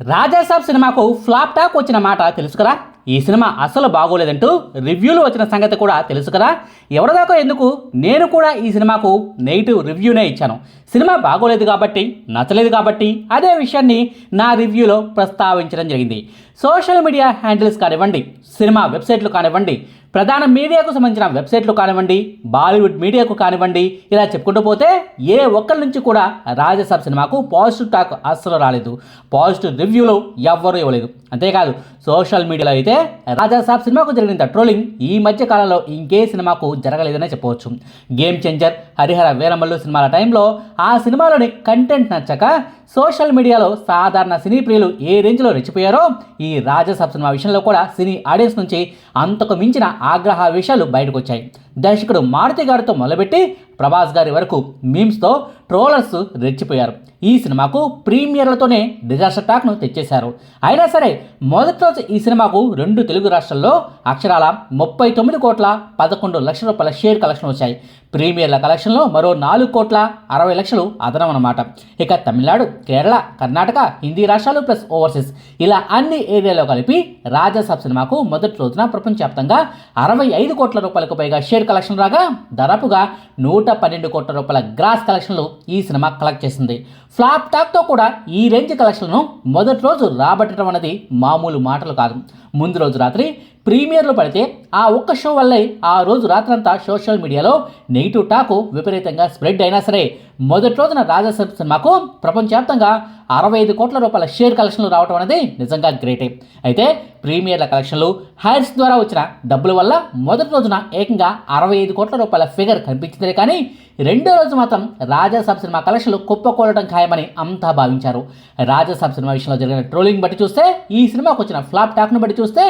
రాజాసాబ్ సినిమాకు flop talk వచ్చిన మాట తెలుసుకురా? ఈ సినిమా అసలు బాగోలేదంటూ రివ్యూలు వచ్చిన సంగతి కూడా తెలుసుకురా? ఎవరిదాకా ఎందుకు? నేను కూడా ఈ సినిమాకు నెగిటివ్ రివ్యూనే ఇచ్చాను. సినిమా బాగోలేదు కాబట్టి నచ్చలేదు కాబట్టి అదే విషయాన్ని నా రివ్యూలో ప్రస్తావించడం జరిగింది. సోషల్ మీడియా హ్యాండిల్స్ కానివ్వండి సినిమా వెబ్సైట్లు కానివ్వండి ప్రధాన మీడియాకు సంబంధించిన వెబ్సైట్లు కానివ్వండి బాలీవుడ్ మీడియాకు కానివ్వండి ఇలా చెప్పుకుంటూ పోతే ఏ ఒక్కరి నుంచి కూడా రాజసాబ్ సినిమాకు పాజిటివ్ టాక్ అస్సలు రాలేదు. పాజిటివ్ రివ్యూలు ఎవ్వరూ ఇవ్వలేదు. అంతేకాదు సోషల్ మీడియాలో అయితే రాజాసాబ్ సినిమాకు జరిగినంత ట్రోలింగ్ ఈ మధ్య కాలంలో ఇంకే సినిమాకు జరగలేదనే చెప్పవచ్చు. గేమ్ చేంజర్ హరిహర వీరమల్లు సినిమాల టైంలో ఆ సినిమాలోని కంటెంట్ నచ్చక సోషల్ మీడియాలో సాధారణ సినీ ప్రియులు ఏ రేంజ్లో రెచ్చిపోయారో ఈ రాజసాబ్ సినిమా విషయంలో కూడా సినీ ఆడియన్స్ నుంచి అంతకు మించిన ఆగ్రహ విషయాలు బయటకు వచ్చాయి దర్శకుడు మారుతి గారితో మొదలుపెట్టి ప్రభాస్ గారి వరకు మీమ్స్తో ట్రోలర్స్ రెచ్చిపోయారు. ఈ సినిమాకు ప్రీమియర్లతోనే డిజాస్టర్ టాక్ను తెచ్చేశారు. అయినా సరే మొదటి రోజు ఈ సినిమాకు రెండు తెలుగు రాష్ట్రాల్లో అక్షరాల ముప్పై తొమ్మిది కోట్ల పదకొండు లక్షల రూపాయల షేర్ కలెక్షన్ వచ్చాయి. ప్రీమియర్ల కలెక్షన్లో మరో నాలుగు కోట్ల అరవై లక్షలు అదనం అన్నమాట ఇక తమిళనాడు కేరళ కర్ణాటక హిందీ రాష్ట్రాలు ప్లస్ ఓవర్సీస్ ఇలా అన్ని ఏరియాలో కలిపి రాజసాబ్ సినిమాకు మొదటి రోజున ప్రపంచవ్యాప్తంగా అరవై ఐదు కోట్ల రూపాయలకు పైగా షేర్ కలెక్షన్ రాగా దాదాపుగా నూట పన్నెండు కోట్ల రూపాయల గ్రాస్ కలెక్షన్లు ఈ సినిమా కలెక్ట్ చేసింది. ఫ్లాప్ టాక్తో కూడా ఈ రేంజ్ కలెక్షన్లను మొదటి రోజు రాబట్టడం అనేది మామూలు మాటలు కాదు. ముందు రోజు రాత్రి ప్రీమియర్లు పడితే ఆ ఒక్క షో వల్లే ఆ రోజు రాత్రంతా సోషల్ మీడియాలో నెగిటివ్ టాకు విపరీతంగా స్ప్రెడ్ అయినా సరే మొదటి రోజున రాజాసాబ్ సినిమాకు ప్రపంచవ్యాప్తంగా అరవై ఐదు కోట్ల రూపాయల షేర్ కలెక్షన్లు రావడం అనేది నిజంగా గ్రేటే. అయితే ప్రీమియర్ల కలెక్షన్లు హైర్స్ ద్వారా వచ్చిన డబ్బుల వల్ల మొదటి రోజున ఏకంగా అరవై ఐదు కోట్ల రూపాయల ఫిగర్ కనిపించిందే కానీ రెండో రోజు మాత్రం రాజాసాబ్ సినిమా కలెక్షన్లు కుప్పకూలడం ఖాయమని అంతా భావించారు. రాజాసాబ్ సినిమా విషయంలో జరిగిన ట్రోలింగ్ బట్టి చూస్తే ఈ సినిమాకు వచ్చిన ఫ్లాప్ టాక్ను బట్టి చూస్తే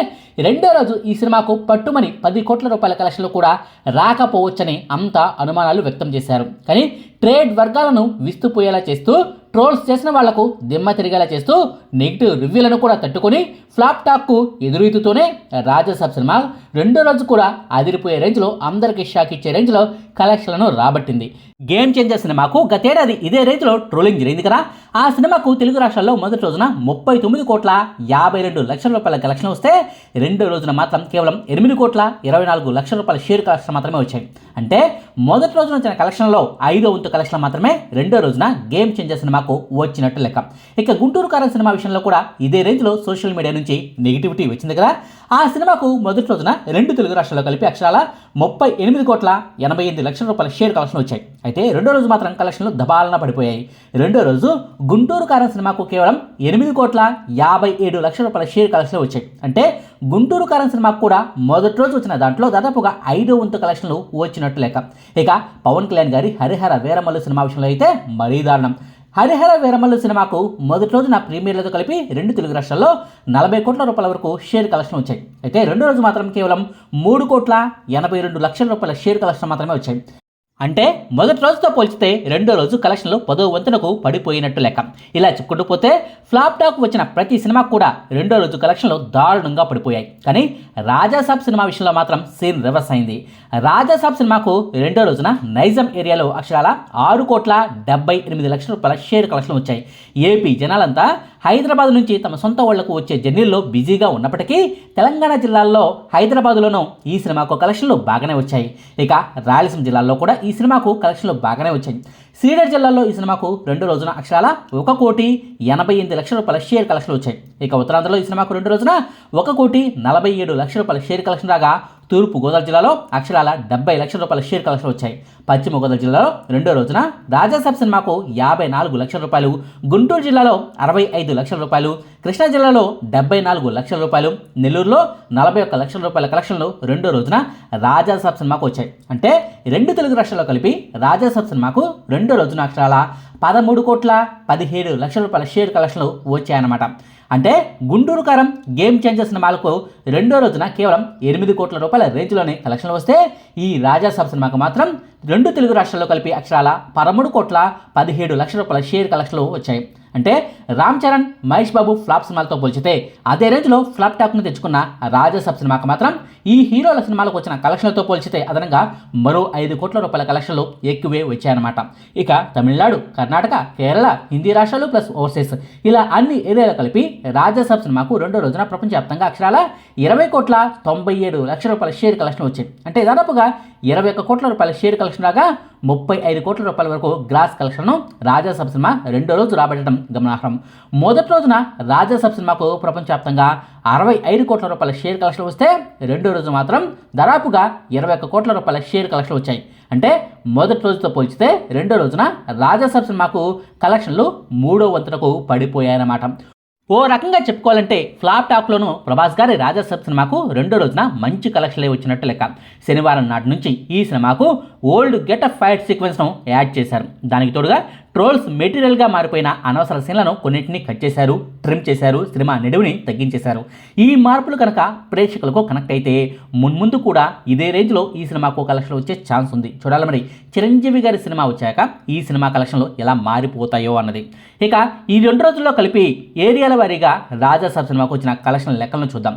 రెండో రోజు ఈ సినిమాకు పట్టుమని పది కోట్ల రూపాయల కలెక్షన్లు కూడా రాకపోవచ్చని అంతా అనుమానాలు వ్యక్తం చేశారు. కానీ ట్రేడ్ వర్గాలను విస్తుపోయేలా చేస్తూ ట్రోల్స్ చేసిన వాళ్ళకు దిమ్మ తిరిగేలా చేస్తూ నెగిటివ్ రివ్యూలను కూడా తట్టుకొని ఫ్లాప్ టాక్కు ఎదురీతుతోనే రాజసాబ్ సినిమా రెండో రోజు కూడా అదిరిపోయే రేంజ్లో అందరికీ షాక్ ఇచ్చే రేంజ్లో కలెక్షన్లను రాబట్టింది. గేమ్ చేంజర్ సినిమాకు గతేడాది ఇదే రేంజ్లో ట్రోలింగ్ జరిగింది కదా. ఆ సినిమాకు తెలుగు రాష్ట్రాల్లో మొదటి రోజున ముప్పై తొమ్మిది కోట్ల యాభై రెండు లక్షల రూపాయల కలెక్షన్ వస్తే రెండో రోజున మాత్రం కేవలం ఎనిమిది కోట్ల ఇరవై నాలుగు లక్షల రూపాయల షేర్ కలెక్షన్ మాత్రమే వచ్చాయి. అంటే మొదటి రోజున వచ్చిన కలెక్షన్లో ఐదో వంతు కలెక్షన్ మాత్రమే రెండో రోజున గేమ్ చేంజర్ సినిమాకు వచ్చినట్టు లెక్క. ఇక గుంటూరు కారం సినిమా విషయంలో కూడా ఇదే రేంజ్లో సోషల్ మీడియా నుంచి నెగిటివిటీ వచ్చింది కదా. ఆ సినిమాకు మొదటి రోజున రెండు తెలుగు రాష్ట్రాల్లో కలిపి అక్షరాల ముప్పై ఎనిమిది కోట్ల ఎనభై ఎనిమిది లక్షల రూపాయల షేర్ కలెక్షన్ వచ్చాయి. అయితే రెండో రోజు మాత్రం కలెక్షన్లు దబాలన పడిపోయాయి. రెండో రోజు గుంటూరు కారం సినిమాకు కేవలం ఎనిమిది కోట్ల యాభై ఏడు లక్షల రూపాయల షేర్ కలెక్షన్లు వచ్చాయి. అంటే గుంటూరు కారం సినిమాకు కూడా మొదటి రోజు వచ్చిన దాంట్లో దాదాపుగా ఐదో వంతు కలెక్షన్లు వచ్చినట్టు లెక్క. ఇక పవన్ కళ్యాణ్ గారి హరిహర వీరమల్లు సినిమా విషయంలో అయితే మరీ దారుణం. హరిహర వీరమల్లు సినిమాకు మొదటి రోజున ప్రీమియర్లతో కలిపి రెండు తెలుగు రాష్ట్రాల్లో నలభై కోట్ల రూపాయల వరకు షేర్ కలెక్షన్ వచ్చాయి. అయితే రెండో రోజు మాత్రం కేవలం మూడు కోట్ల ఎనభై రెండు లక్షల రూపాయల షేర్ కలెక్షన్ మాత్రమే వచ్చాయి. అంటే మొదటి రోజుతో పోల్చితే రెండో రోజు కలెక్షన్లు పదో వంతునకు పడిపోయినట్టు లెక్క. ఇలా చెప్పుకుంటూ పోతే ఫ్లాప్ టాక్ వచ్చిన ప్రతి సినిమా కూడా రెండో రోజు కలెక్షన్లు దారుణంగా పడిపోయాయి. కానీ రాజాసాబ్ సినిమా విషయంలో మాత్రం సీన్ రివర్స్ అయింది. రాజాసాబ్ సినిమాకు రెండో రోజున నైజాం ఏరియాలో అక్షరాల ఆరు కోట్ల డెబ్బై ఎనిమిది లక్షల రూపాయల షేర్ కలెక్షన్లు వచ్చాయి. ఏపీ జనాలంతా హైదరాబాద్ నుంచి తమ సొంత వాళ్ళకు వచ్చే జర్నీల్లో బిజీగా ఉన్నప్పటికీ తెలంగాణ జిల్లాల్లో హైదరాబాద్లోనూ ఈ సినిమాకు కలెక్షన్లు బాగానే వచ్చాయి. ఇక రాయలసీమ జిల్లాల్లో కూడా ఈ సినిమాకు కలెక్షన్లు బాగానే వచ్చాయి. సీడెడ్ జిల్లాలో ఈ సినిమాకు రెండు రోజున అక్షరాల ఒక కోటి ఎనభై ఎనిమిది లక్షల రూపాయల షేర్ కలెక్షన్లు వచ్చాయి. ఇక ఉత్తరాంధ్రలో ఈ సినిమాకు రెండు రోజున ఒక కోటి నలభై ఏడు లక్షల రూపాయల షేర్ కలెక్షన్ రాగా తూర్పు గోదావరి జిల్లాలో అక్షరాల డెబ్బై లక్షల రూపాయల షేర్ కలెక్షన్ వచ్చాయి. పశ్చిమ గోదావరి జిల్లాలో రెండో రోజున రాజాసాబ్ సినిమాకు యాభై నాలుగు లక్షల రూపాయలు గుంటూరు జిల్లాలో అరవై ఐదు లక్షల రూపాయలు కృష్ణా జిల్లాలో డెబ్బై నాలుగు లక్షల రూపాయలు నెల్లూరులో నలభై ఒక్క లక్షల రూపాయల కలెక్షన్లు రెండో రోజున రాజాసాబ్ సినిమాకు వచ్చాయి. అంటే రెండు తెలుగు రాష్ట్రాల్లో కలిపి రాజాసాబ్ సినిమాకు రెండో రోజున అక్షరాల పదమూడు కోట్ల పదిహేడు లక్షల రూపాయల షేర్ కలెక్షన్లు వచ్చాయన్నమాట. అంటే గుంటూరు కారం గేమ్ చేంజర్స్ సినిమాలకు రెండో రోజున కేవలం ఎనిమిది కోట్ల రూపాయల రేంజ్లోనే కలెక్షన్లు వస్తే ఈ రాజాసాబ్ సినిమాకు మాత్రం రెండు తెలుగు రాష్ట్రాల్లో కలిపి అక్షరాల పదమూడు కోట్ల పదిహేడు లక్షల రూపాయల షేర్ కలెక్షన్లు వచ్చాయి. అంటే రామ్ చరణ్ మహేష్ బాబు ఫ్లాప్ సినిమాలతో పోల్చితే అదే రేంజ్లో ఫ్లాప్ టాక్ను తెచ్చుకున్న రాజసబ్ సినిమాకు మాత్రం ఈ హీరోల సినిమాలకు వచ్చిన కలెక్షన్లతో పోల్చితే అదనంగా మరో ఐదు కోట్ల రూపాయల కలెక్షన్లు ఎక్కువే వచ్చాయన్నమాట. ఇక తమిళనాడు కర్ణాటక కేరళ హిందీ రాష్ట్రాలు ప్లస్ ఓవర్సీస్ ఇలా అన్ని ఏరియాలు కలిపి రాజసబ్ సినిమాకు రెండో రోజున ప్రపంచవ్యాప్తంగా అక్షరాల ఇరవై కోట్ల తొంభై ఏడు లక్షల రూపాయల షేర్ కలెక్షన్ వచ్చాయి. అంటే దాదాపుగా ఇరవై ఒక్క కోట్ల రూపాయల షేర్ కలెక్షన్ రాగా ముప్పై ఐదు కోట్ల రూపాయల వరకు గ్రాస్ కలెక్షన్ను రాజాసబ్ సినిమా రెండో రోజు రాబట్టడం గమనార్హం. మొదటి రోజున రాజాసబ్ సినిమాకు ప్రపంచవ్యాప్తంగా అరవై ఐదు కోట్ల రూపాయల షేర్ కలెక్షన్ వస్తే రెండో రోజు మాత్రం దాదాపుగా ఇరవై ఒక్క కోట్ల రూపాయల షేర్ కలెక్షన్ వచ్చాయి. అంటే మొదటి రోజుతో పోల్చితే రెండో రోజున రాజాసబ్ సినిమాకు కలెక్షన్లు మూడో వంతునకు పడిపోయాయన్నమాట. ఓ రకంగా చెప్పుకోవాలంటే ఫ్లాప్ టాక్లోనూ ప్రభాస్ గారి రాజాసబ్ సినిమాకు రెండో రోజున మంచి కలెక్షన్లే వచ్చినట్టు లెక్క. శనివారం నాటి నుంచి ఈ సినిమాకు ఓల్డ్ గెట్ ఫైట్ సీక్వెన్స్ను యాడ్ చేశారు. దానికి తోడుగా ట్రోల్స్ మెటీరియల్గా మారిపోయిన అనవసర సీన్లను కొన్నింటిని కట్ చేశారు ట్రిమ్ చేశారు సినిమా నిడివిని తగ్గించేశారు. ఈ మార్పులు కనుక ప్రేక్షకులకు కనెక్ట్ అయితే మున్ముందు కూడా ఇదే రేంజ్లో ఈ సినిమాకు కలెక్షన్ వచ్చే ఛాన్స్ ఉంది. చూడాలి మరి చిరంజీవి గారి సినిమా వచ్చాక ఈ సినిమా కలెక్షన్లు ఎలా మారిపోతాయో అన్నది. ఇక ఈ రెండు రోజుల్లో కలిపి ఏరియాల వారీగా రాజాసాబ్ సినిమాకు వచ్చిన కలెక్షన్ లెక్కలను చూద్దాం.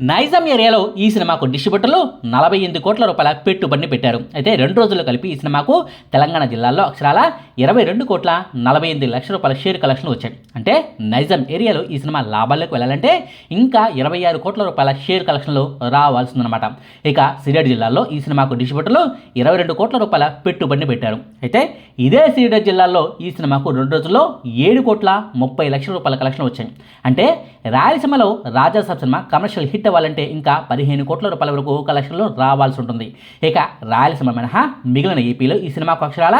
నైజాం ఏరియాలో ఈ సినిమాకు డిస్ట్రిబ్యూటర్లు నలభై ఎనిమిది కోట్ల రూపాయల పెట్టుబడిని పెట్టారు. అయితే రెండు రోజులు కలిపి ఈ సినిమాకు తెలంగాణ జిల్లాలో అక్షరాల ఇరవై రెండు కోట్ల నలభై ఎనిమిది లక్షల రూపాయల షేర్ కలెక్షన్లు వచ్చాయి. అంటే నైజాం ఏరియాలో ఈ సినిమా లాభాల్లోకి వెళ్ళాలంటే ఇంకా ఇరవై ఆరు కోట్ల రూపాయల షేర్ కలెక్షన్లు రావాల్సిందనమాట ఇక సిరియాడ్ జిల్లాలో ఈ సినిమాకు డిస్ట్రిబ్యూటర్లు ఇరవై రెండు కోట్ల రూపాయల పెట్టుబడిని పెట్టారు. అయితే ఇదే సిరియాడ్ జిల్లాలో ఈ సినిమాకు రెండు రోజుల్లో ఏడు కోట్ల ముప్పై లక్షల రూపాయల కలెక్షన్ వచ్చాయి. అంటే రాయలసీమలో రాజాసాబ్ సినిమా కమర్షియల్ హిట్ అవ్వాలంటే ఇంకా పదిహేను కోట్ల రూపాయల వరకు కలెక్షన్లు రావాల్సి ఉంటుంది. ఇక రాయలసీమ మినహా మిగిలిన ఏపీలో ఈ సినిమాకు అక్షరాల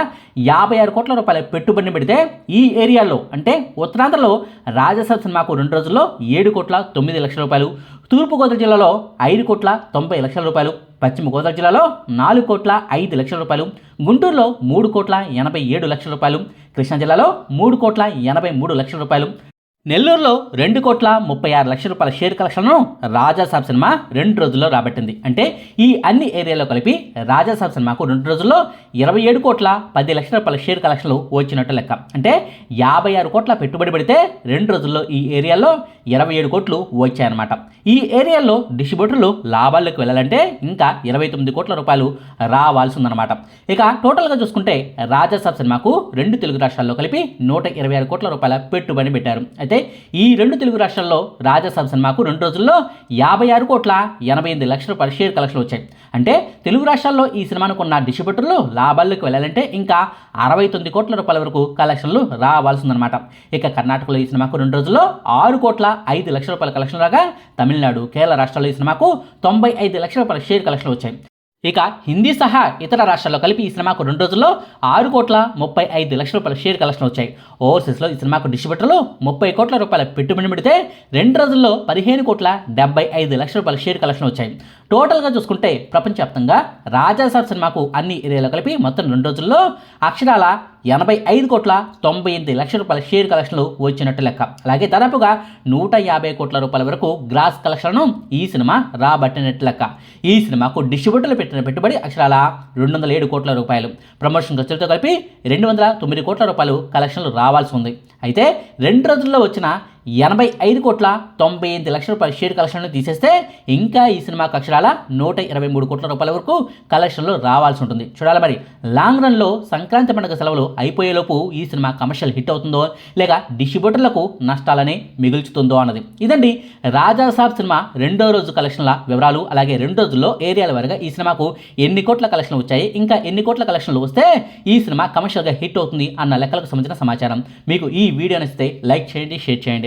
యాభై ఆరు కోట్ల రూపాయల పెట్టుబడిని పెడితే ఈ ఏరియాలో అంటే ఉత్తరాంధ్రలో రాజసాబ్ సినిమాకు రెండు రోజుల్లో ఏడు కోట్ల తొమ్మిది లక్షల రూపాయలు తూర్పుగోదావరి జిల్లాలో ఐదు కోట్ల తొంభై లక్షల రూపాయలు పశ్చిమ గోదావరి జిల్లాలో నాలుగు కోట్ల ఐదు లక్షల రూపాయలు గుంటూరులో మూడు కోట్ల ఎనభై ఏడు లక్షల రూపాయలు కృష్ణా జిల్లాలో మూడు కోట్ల ఎనభై మూడు లక్షల రూపాయలు. నెల్లూరులో రెండు కోట్ల ముప్పై ఆరు లక్షల రూపాయల షేర్ కలెక్షన్ను రాజాసాబ్ సినిమా రెండు రోజుల్లో రాబట్టింది. అంటే ఈ అన్ని ఏరియాలో కలిపి రాజాసాబ్ సినిమాకు రెండు రోజుల్లో ఇరవై ఏడు కోట్ల పది లక్షల రూపాయల షేర్ కలెక్షన్లు వచ్చినట్టు లెక్క. అంటే యాభై ఆరు కోట్ల పెట్టుబడి పెడితే రెండు రోజుల్లో ఈ ఏరియాలో ఇరవై ఏడు కోట్లు వచ్చాయన్నమాట. ఈ ఏరియాలో డిస్ట్రిబ్యూటర్లు లాభాల్లోకి వెళ్ళాలంటే ఇంకా ఇరవై తొమ్మిది కోట్ల రూపాయలు రావాల్సి ఉందన్నమాట ఇక టోటల్గా చూసుకుంటే రాజాసాబ్ సినిమాకు రెండు తెలుగు రాష్ట్రాల్లో కలిపి నూట ఇరవై ఆరు కోట్ల రూపాయల పెట్టుబడి పెట్టారు. అయితే ఈ రెండు తెలుగు రాష్ట్రాల్లో రాజాసాబ్ సినిమాకు రెండు రోజుల్లో యాభై ఆరు కోట్ల ఎనభై ఎనిమిది లక్షల రూపాయల షేర్ కలెక్షన్లు వచ్చాయి. అంటే తెలుగు రాష్ట్రాల్లో ఈ సినిమాను కొన్న డిస్ట్రిబ్యూటర్లు లాభాల్లోకి వెళ్ళాలంటే ఇంకా అరవై తొమ్మిది కోట్ల రూపాయల వరకు కలెక్షన్లు రావాల్సిందనమాట ఇక కర్ణాటకలో ఈ సినిమాకు రెండు రోజుల్లో ఆరు కోట్ల ఐదు లక్షల రూపాయల కలెక్షన్ రాగా తమిళనాడు కేరళ రాష్ట్రాల్లో ఈ సినిమాకు తొంభై ఐదు లక్షల రూపాయల షేర్ కలెక్షన్లు వచ్చాయి. ఇక హిందీ సహా ఇతర రాష్ట్రాల్లో కలిపి ఈ సినిమాకు రెండు రోజుల్లో ఆరు కోట్ల ముప్పై ఐదు లక్షల రూపాయల షేర్ కలెక్షన్ వచ్చాయి. ఓవర్సీస్లో ఈ సినిమాకు డిస్ట్రిబ్యూటర్లు ముప్పై కోట్ల రూపాయల పెట్టుబడి పెడితే రెండు రోజుల్లో పదిహేను కోట్ల డెబ్బై ఐదు లక్షల రూపాయల షేర్ కలెక్షన్ వచ్చాయి. టోటల్గా చూసుకుంటే ప్రపంచవ్యాప్తంగా రాజాసాబ్ సినిమాకు అన్ని ఏరియాలో కలిపి మొత్తం రెండు రోజుల్లో అక్షరాల ఎనభై ఐదు కోట్ల తొంభై ఎనిమిది లక్షల రూపాయల షేర్ కలెక్షన్లు వచ్చినట్టు లెక్క. అలాగే దాదాపుగా నూట యాభై కోట్ల రూపాయల వరకు గ్రాస్ కలెక్షన్ను ఈ సినిమా రాబట్టినట్టు లెక్క. ఈ సినిమాకు డిస్ట్రిబ్యూటర్లు పెట్టిన పెట్టుబడి అక్షరాల రెండు వందల ఏడు కోట్ల రూపాయలు. ప్రమోషన్ ఖర్చులతో కలిపి రెండు వందల తొమ్మిది కోట్ల రూపాయలు కలెక్షన్లు రావాల్సి ఉంది. అయితే రెండు రోజుల్లో వచ్చిన ఎనభై ఐదు కోట్ల తొంభై ఎనిమిది లక్షల రూపాయల షేర్ కలెక్షన్లు తీసేస్తే ఇంకా ఈ సినిమా అక్షరాల నూట ఇరవై మూడు కోట్ల రూపాయల వరకు కలెక్షన్లు రావాల్సి ఉంటుంది. చూడాలి మరి. లాంగ్ రన్లో సంక్రాంతి పండుగ సెలవులు అయిపోయేలోపు ఈ సినిమా కమర్షియల్ హిట్ అవుతుందో లేక డిస్ట్రిబ్యూటర్లకు నష్టాలని మిగుల్చుతుందో అన్నది. ఇదండి రాజాసాబ్ సినిమా రెండో రోజు కలెక్షన్ల వివరాలు అలాగే రెండు రోజుల్లో ఏరియాల వారిగా ఈ సినిమాకు ఎన్ని కోట్ల కలెక్షన్లు వచ్చాయి ఇంకా ఎన్ని కోట్ల కలెక్షన్లు వస్తే ఈ సినిమా కమర్షియల్గా హిట్ అవుతుంది అన్న లెక్కలకు సంబంధించిన సమాచారం. మీకు ఈ వీడియో నచ్చితే లైక్ చేయండి షేర్ చేయండి.